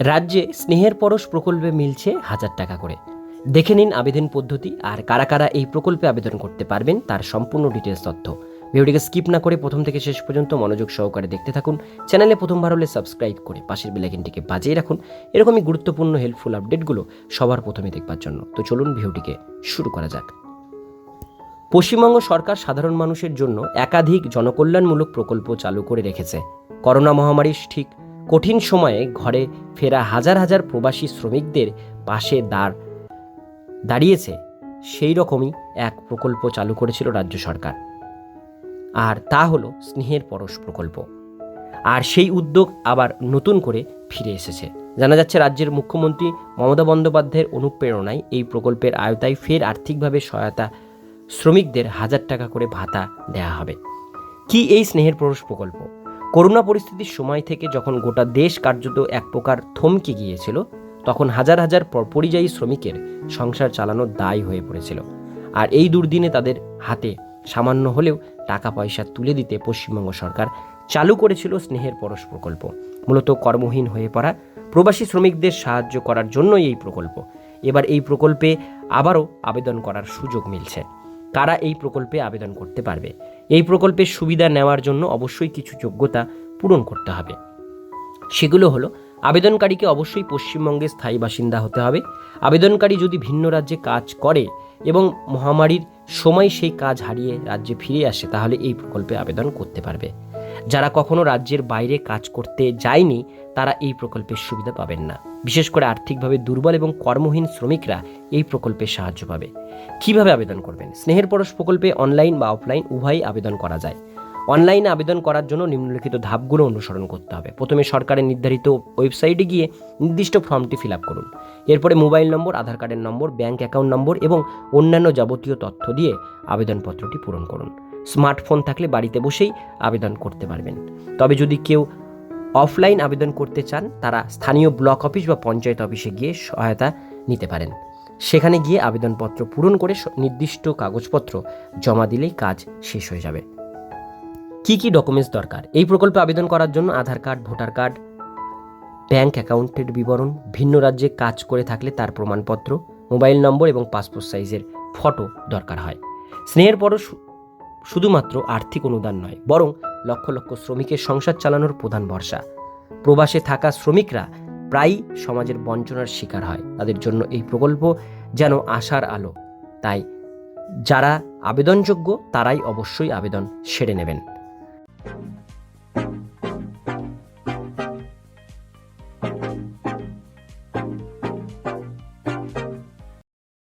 রাজ্যে স্নেহের পরশ প্রকল্পে মিলছে হাজার টাকা করে। দেখে নিন আবেদন পদ্ধতি আর কারা কারা এই প্রকল্পে আবেদন করতে পারবেন তার সম্পূর্ণ ডিটেলস তথ্য। ভিডিওটিকে স্কিপ না করে প্রথম থেকে শেষ পর্যন্ত মনোযোগ সহকারে দেখতে থাকুন। চ্যানেলে প্রথমবার হলে সাবস্ক্রাইব করে পাশের বেলাইকনটিকে বাজিয়ে রাখুন। এরকমই গুরুত্বপূর্ণ হেল্পফুল আপডেটগুলো সবার প্রথমে দেখবার জন্য। তো চলুন ভিডিওটিকে শুরু করা যাক। পশ্চিমবঙ্গ সরকার সাধারণ মানুষের জন্য একাধিক জনকল্যাণমূলক প্রকল্প চালু করে রেখেছে। করোনা মহামারীর ঠিক কঠিন সময়ে ঘরে ফেরা হাজার হাজার প্রবাসী শ্রমিকদের পাশে দাঁড়, দাঁড়িয়েছে। সেই রকমই এক প্রকল্প চালু করেছিল রাজ্য সরকার। আর তা হলো স্নেহের পরশ প্রকল্প। আর সেই উদ্যোগ আবার নতুন করে ফিরে এসেছে। জানা যাচ্ছে রাজ্যের মুখ্যমন্ত্রী মমতা বন্দ্যোপাধ্যায়ের অনুপ্রেরণায় এই প্রকল্পের আয়তায় ফের আর্থিকভাবে সহায়তা শ্রমিকদের হাজার টাকা করে ভাতা দেয়া হবে। কি এই স্নেহের পরশ প্রকল্প? করোনা পরিস্থিতির সময় থেকে যখন গোটা দেশ কার্যত এক প্রকার থমকে গিয়েছিল, তখন হাজার হাজার পরিযায়ী শ্রমিকের সংসার চালানোর দায় হয়ে পড়েছিল। আর এই দুর্দিনে তাদের হাতে সামান্য হলেও টাকা পয়সা তুলে দিতে পশ্চিমবঙ্গ সরকার চালু করেছিল স্নেহের পরশ প্রকল্প। মূলত কর্মহীন হয়ে পড়া প্রবাসী শ্রমিকদের সাহায্য করার জন্যই এই প্রকল্প। এবার এই প্রকল্পে আবারও আবেদন করার সুযোগ মিলছে। কারা এই প্রকল্পে আবেদন করতে পারবে? এই প্রকল্পের সুবিধা নেওয়ার জন্য অবশ্যই কিছু যোগ্যতা পূরণ করতে হবে। সেগুলো হলো, আবেদনকারীকে অবশ্যই পশ্চিমবঙ্গে স্থায়ী বাসিন্দা হতে হবে। আবেদনকারী যদি ভিন্ন রাজ্যে কাজ করে এবং মহামারীর সময় সেই কাজ হারিয়ে রাজ্যে ফিরে আসে, তাহলে এই প্রকল্পে আবেদন করতে পারবে। যারা কখনো রাজ্যের বাইরে কাজ করতে যায়নি, তারা এই প্রকল্পের সুবিধা পাবেন না। বিশেষ করে আর্থিকভাবে দুর্বল এবং কর্মহীন শ্রমিকরা এই প্রকল্পে সাহায্য পাবে। কীভাবে আবেদন করবেন? স্নেহের পরশ প্রকল্পে অনলাইন বা অফলাইন উভয়ই আবেদন করা যায়। অনলাইনে আবেদন করার জন্য নিম্নলিখিত ধাপগুলো অনুসরণ করতে হবে। প্রথমে সরকারের নির্ধারিত ওয়েবসাইটে গিয়ে নির্দিষ্ট ফর্মটি ফিল আপ করুন। এরপরে মোবাইল নম্বর, আধার কার্ডের নম্বর ব্যাঙ্ক অ্যাকাউন্ট নম্বর এবং অন্যান্য যাবতীয় তথ্য দিয়ে আবেদনপত্রটি পূরণ করুন। স্মার্টফোন থাকলে বাড়িতে বসেই আবেদন করতে পারবেন। তবে যদি কেউ অফলাইন আবেদন করতে চান, তারা স্থানীয় ব্লক অফিস বা পঞ্চায়েত অফিসে গিয়ে সহায়তা নিতে পারেন। সেখানে গিয়ে আবেদনপত্র পূরণ করে নির্দিষ্ট কাগজপত্র জমা দিলেই কাজ শেষ হয়ে যাবে। কি কি ডকুমেন্টস দরকার? এই প্রকল্পে আবেদন করার জন্য Aadhaar card, voter card, bank অ্যাকাউন্টের বিবরণ, ভিন্ন রাজ্যে কাজ করে থাকলে তার প্রমাণপত্র, মোবাইল নম্বর এবং পাসপোর্ট সাইজের ফটো দরকার হয়। স্নেহের পরও শুধুমাত্র আর্থিক অনুদান নয়, বরং লক্ষ লক্ষ শ্রমিকের সংসার চালানোর প্রধান ভরসা। প্রবাসে থাকা শ্রমিকরা প্রায়ই সমাজের বঞ্চনার শিকার হয়। তাদের জন্য এই প্রকল্প যেন আশার আলো। তাই যারা আবেদনযোগ্য, তারাই অবশ্যই আবেদন সেরে নেবেন।